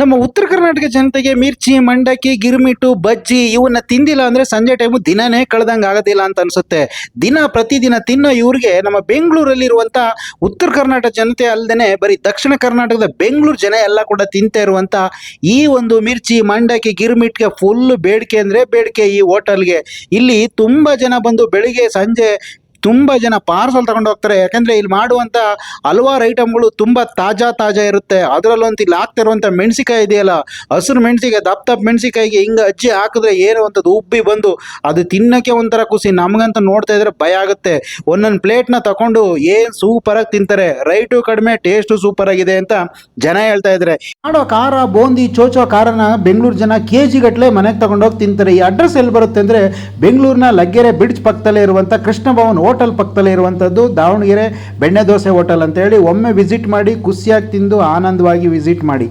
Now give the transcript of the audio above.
ನಮ್ಮ ಉತ್ತರ ಕರ್ನಾಟಕ ಜನತೆಗೆ ಮಿರ್ಚಿ, ಮಂಡಕ್ಕಿ ಗಿರ್ಮಿಟ್ಟು ಬಜ್ಜಿ ಇವನ್ನ ತಿಂದಿಲ್ಲ ಅಂದ್ರೆ ಸಂಜೆ ಟೈಮು ದಿನನೇ ಕಳೆದಂಗೆ ಆಗೋದಿಲ್ಲ ಅಂತ ಅನ್ಸುತ್ತೆ. ದಿನ ಪ್ರತಿದಿನ ತಿನ್ನೋ ಇವ್ರಿಗೆ ನಮ್ಮ ಬೆಂಗಳೂರಲ್ಲಿರುವಂಥ ಉತ್ತರ ಕರ್ನಾಟಕ ಜನತೆ ಅಲ್ಲದೆ ಬರೀ ದಕ್ಷಿಣ ಕರ್ನಾಟಕದ ಬೆಂಗಳೂರು ಜನ ಎಲ್ಲ ಕೂಡ ತಿಂತಾ ಇರುವಂತ ಈ ಒಂದು ಮಿರ್ಚಿ, ಮಂಡಕ್ಕಿ, ಗಿರ್ಮಿಟ್ಗೆ ಫುಲ್ ಬೇಡಿಕೆ ಅಂದ್ರೆ ಬೇಡಿಕೆ ಈ ಹೋಟೆಲ್ಗೆ ಇಲ್ಲಿ ತುಂಬಾ ಜನ ಬಂದು ಬೆಳಿಗ್ಗೆ ಸಂಜೆ ತುಂಬ ಜನ ಪಾರ್ಸಲ್ ತಗೊಂಡು ಹೋಗ್ತಾರೆ. ಯಾಕಂದ್ರೆ ಇಲ್ಲಿ ಮಾಡುವಂಥ ಹಲವಾರು ಐಟಮ್ಗಳು ತುಂಬ ತಾಜಾ ತಾಜಾ ಇರುತ್ತೆ. ಅದರಲ್ಲಂತೂ ಇಲ್ಲಿ ಹಾಕ್ತಿರುವಂಥ ಮೆಣಸಿಕಾಯಿ ಇದೆಯಲ್ಲ, ಹಸಿರು ಮೆಣಸಿಕಾಯಿ ದಪ್ಪ ದಪ್ಪ ಮೆಣಸಿಕಾಯಿಗೆ ಹಿಂಗೆ ಅಜ್ಜಿ ಹಾಕಿದ್ರೆ ಏನೋ ಒಂಥದ್ದು ಉಬ್ಬಿ ಬಂದು ಅದು ತಿನ್ನಕ್ಕೆ ಒಂಥರ ಖುಷಿ. ನಮಗಂತ ನೋಡ್ತಾ ಇದ್ರೆ ಭಯ ಆಗುತ್ತೆ. ಒಂದೊಂದು ಪ್ಲೇಟ್ನ ತಗೊಂಡು ಏನು ಸೂಪರಾಗಿ ತಿಂತಾರೆ. ರೈಟು ಕಡಿಮೆ ಟೇಸ್ಟು ಸೂಪರ್ ಆಗಿದೆ ಅಂತ ಜನ ಹೇಳ್ತಾ ಇದ್ದಾರೆ ಮಾಡೋ ಖಾರ ಬೂಂದಿ, ಚೋಚೋ ಖಾರನ ಬೆಂಗಳೂರು ಜನ ಕೆ ಜಿ ಗಟ್ಟಲೆ ಮನೆಗೆ ತಗೊಂಡೋಗಿ ತಿಂತಾರೆ. ಈ ಅಡ್ರೆಸ್ ಎಲ್ಲಿ ಬರುತ್ತೆ ಅಂದರೆ ಬೆಂಗಳೂರಿನ ಲಗ್ಗೆರೆ ಬ್ರಿಡ್ಜ್ ಪಕ್ಕದಲ್ಲೇ ಇರುವಂಥ ಕೃಷ್ಣ ಭವನ್ ಹೋಟೆಲ್ ಪಕ್ಕದಲ್ಲೇ ಇರುವಂಥದ್ದು ದಾವಣಗೆರೆ ಬೆಣ್ಣೆ ದೋಸೆ ಹೋಟೆಲ್ ಅಂತೇಳಿ ಒಮ್ಮೆ ವಿಸಿಟ್ ಮಾಡಿ ಖುಷಿಯಾಗಿ ತಿಂದು ಆನಂದವಾಗಿ ವಿಸಿಟ್ ಮಾಡಿ.